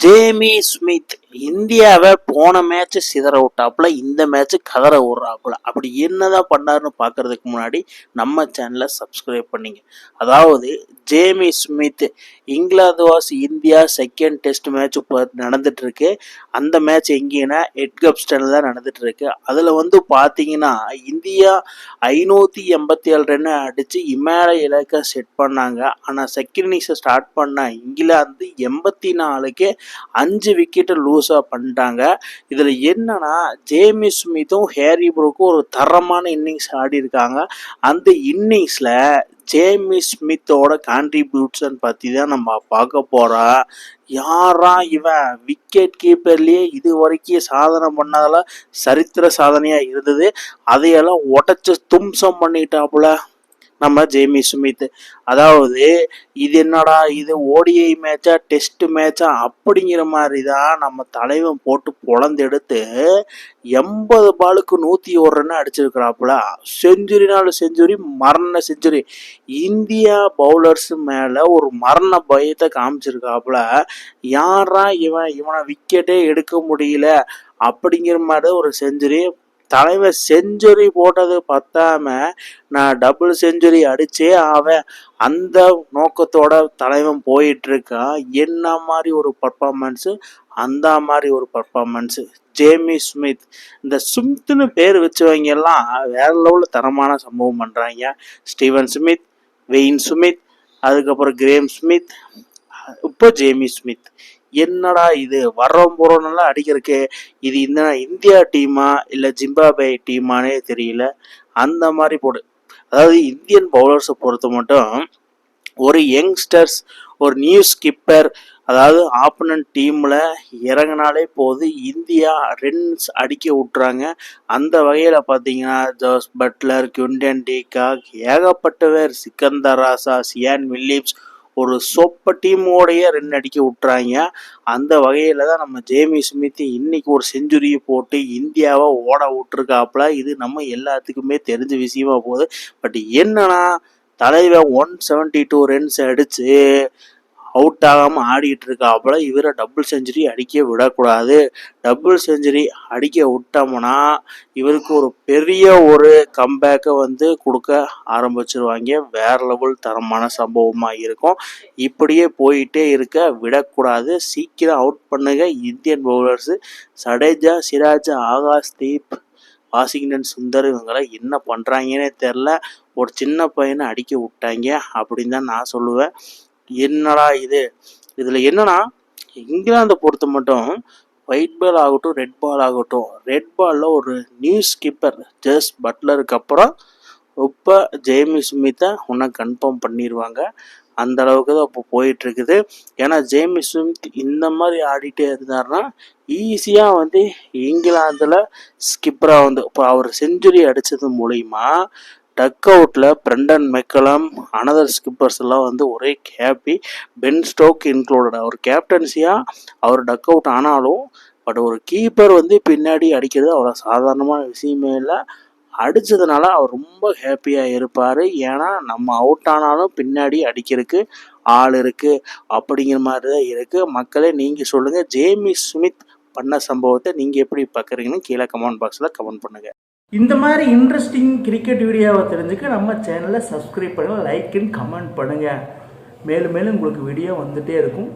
Jamie Smith இந்தியாவை போன match சிதற விட்டாப்புல இந்த மேட்ச் கதற விட்றாப்புல. அப்படி என்னதான் பண்ணாருன்னு பார்க்கறதுக்கு முன்னாடி நம்ம சேனலை சப்ஸ்கிரைப் பண்ணிங்க. அதாவது Jamie Smith England vs India second test match இப்போ நடந்துட்டு இருக்கு அந்த மேட்ச் எங்கேன்னா எட்கப்ஸ்டனில் தான் நடந்துட்டு இருக்கு அதில் வந்து பார்த்தீங்கன்னா இந்தியா ஐநூற்றி எண்பத்தி ஏழு ரன் அடித்து இமேல இலக்கை செட் பண்ணாங்க. ஆனால் செகண்ட் இன்னிங்ஸை ஸ்டார்ட் பண்ண இங்கிலாந்து எண்பத்தி நாலுக்கு அஞ்சு விக்கெட்டு லூஸாக பண்ணிட்டாங்க. இதில் என்னன்னா ஜேமி ஸ்மித்தும் ஹேரி ப்ரூக்கும் ஒரு தரமான இன்னிங்ஸ் ஆடி இருக்காங்க. அந்த இன்னிங்ஸில் ஜேமி ஸ்மித்தோட கான்ட்ரிபியூட்ஷன் பற்றி தான் நம்ம பார்க்க போகிறோம் யாரா இவன்? விக்கெட் கீப்பர்லேயே இது வரைக்கும் சாதனை பண்ணதெல்லாம் சரித்திர சாதனையாக இருந்தது. அதையெல்லாம் உடச்சி தும்சம் பண்ணிட்டாப்புல. நம்ம ஜெய்மி சுமித் அதாவது இது என்னடா இது ஓடிஐ மேட்சா டெஸ்ட் மேட்சா அப்படிங்கிற மாதிரி தான் நம்ம தலைவன் போட்டு பொழந்தெடுத்து எண்பது பாலுக்கு நூற்றி ஒரு ரன் அடிச்சிருக்கிறாப்புல. செஞ்சுரினாலும் செஞ்சுரி மரண செஞ்சுரி. இந்தியா பவுலர்ஸ் மேலே ஒரு மரண பயத்தை காமிச்சிருக்காப்புல. யாரா இவன் இவனை விக்கெட்டே எடுக்க முடியல? அப்படிங்கிற மாதிரி ஒரு செஞ்சுரி தலைவர் செஞ்சுரி போட்டது பத்தாம நான் டபுள் செஞ்சுரி அடிச்சே ஆவேன். அந்த நோக்கத்தோட தலைவன் போயிட்டு இருக்கான் என்ன மாதிரி ஒரு பர்ஃபார்மன்ஸு அந்த மாதிரி ஒரு பர்ஃபார்மன்ஸு ஜேமி ஸ்மித் இந்த ஸ்மித்னு பேர் வச்சவங்க எல்லாம் வேற லெவலில் தரமான சம்பவம் பண்ணுறாங்க ஸ்டீவன் ஸ்மித் வெயின் ஸ்மித் அதுக்கப்புறம் கிரேம் ஸ்மித் இப்போ ஜேமி ஸ்மித் என்னடா இது? வர்றோம் போகிறோன்னெல்லாம் அடிக்கிறதுக்கு இது இந்த இந்தியா டீமா இல்லை ஜிம்பாபே டீமானே தெரியல. அந்த மாதிரி போடு. அதாவது இந்தியன் பவுலர்ஸை பொறுத்த மட்டும் ஒரு யங்ஸ்டர்ஸ் ஒரு நியூ ஸ்கிப்பர் அதாவது ஆப்பனன்ட் டீமில் இறங்கினாலே போது இந்தியா ரன்ஸ் அடிக்க விட்றாங்க அந்த வகையில் பார்த்தீங்கன்னா Jos Buttler Quinton de Kock ஏகப்பட்டவர் Sikandar Raza Sean Williams ஒரு சொப்ப டீமோடைய ரன் அடிக்க விட்றாங்க அந்த வகையில் தான் நம்ம ஜேமி ஸ்மித் இன்னைக்கு ஒரு செஞ்சுரியை போட்டு இந்தியாவை ஓட விட்டுருக்காப்புல. இது நம்ம எல்லாத்துக்குமே தெரிஞ்ச விஷயமா போகுது. பட் என்னன்னா தலைவன் ஒன் செவன்டி டூ ரன்ஸ் அடித்து அவுட் ஆகாமல் ஆடிட்டு இருக்காப்புல இவரை டபுள் செஞ்சுரி அடிக்க விடக்கூடாது. டபுள் செஞ்சுரி அடிக்க விட்டோம்னா இவருக்கு ஒரு பெரிய ஒரு கம்பேக்கை வந்து கொடுக்க ஆரம்பிச்சிருவாங்க. வேற லெவல் தரமான சம்பவமாக இருக்கும். இப்படியே போயிட்டே இருக்க விடக்கூடாது. சீக்கிரம் அவுட் பண்ணுங்க. Indian bowlers Jadeja Siraj Akash Deep Washington Sundar இவங்களை என்ன பண்ணுறாங்கன்னே தெரில ஒரு சின்ன பையனை அடிக்க விட்டாங்க அப்படின்னு தான் நான் சொல்லுவேன். என்னடா இது? இதில் என்னன்னா இங்கிலாந்தை பொறுத்த மட்டும் ஒயிட் பால் ஆகட்டும் ரெட் பால் ஆகட்டும் ரெட் பாலில் ஒரு நியூ ஸ்கிப்பர் ஜஸ் பட்லருக்கு அப்புறம் இப்போ ஜேமி சுமித்தை இன்னும் கன்ஃபார்ம் பண்ணிடுவாங்க அந்த அளவுக்கு தான் இப்போ போயிட்டு இருக்குது. ஏன்னா ஜேமி சுமித் இந்த மாதிரி ஆடிட்டே இருந்தாருன்னா ஈஸியாக வந்து இங்கிலாந்தில் ஸ்கிப்பராக வந்து இப்போ அவர் செஞ்சுரி அடித்தது மூலிமா டக் அவுட்டில் பிரண்டன் மெக்கலம் அனதர் ஸ்கிப்பர்ஸ் எல்லாம் வந்து ஒரே ஹாப்பி பென் ஸ்டோக் இன்க்ளூடட் அவர் கேப்டன்சியாக அவர் டக் அவுட் ஆனாலும் பட் ஒரு கீப்பர் வந்து பின்னாடி அடிக்கிறது அவ்வளோ சாதாரணமான விஷயமே இல்லை. அடித்ததுனால அவர் ரொம்ப ஹாப்பியாக இருப்பார். ஏன்னா நம்ம அவுட் ஆனாலும் பின்னாடி அடிக்கிறதுக்கு ஆள் இருக்குது அப்படிங்கிற மாதிரி தான் இருக்குது மக்களே நீங்கள் சொல்லுங்கள் ஜேமி ஸ்மித் பண்ண சம்பவத்தை நீங்கள் எப்படி பார்க்குறீங்கன்னு கீழே கமெண்ட் பாக்ஸில் கமெண்ட் பண்ணுங்கள் இந்த மாதிரி இன்ட்ரெஸ்டிங் கிரிக்கெட் வீடியோவை தெரிஞ்சுக்க நம்ம சேனலை சப்ஸ்கிரைப் பண்ணுங்கள் லைக் அண்ட் கமெண்ட் பண்ணுங்கள் மேலும் மேலும் உங்களுக்கு வீடியோ வந்துகிட்டே இருக்கும்.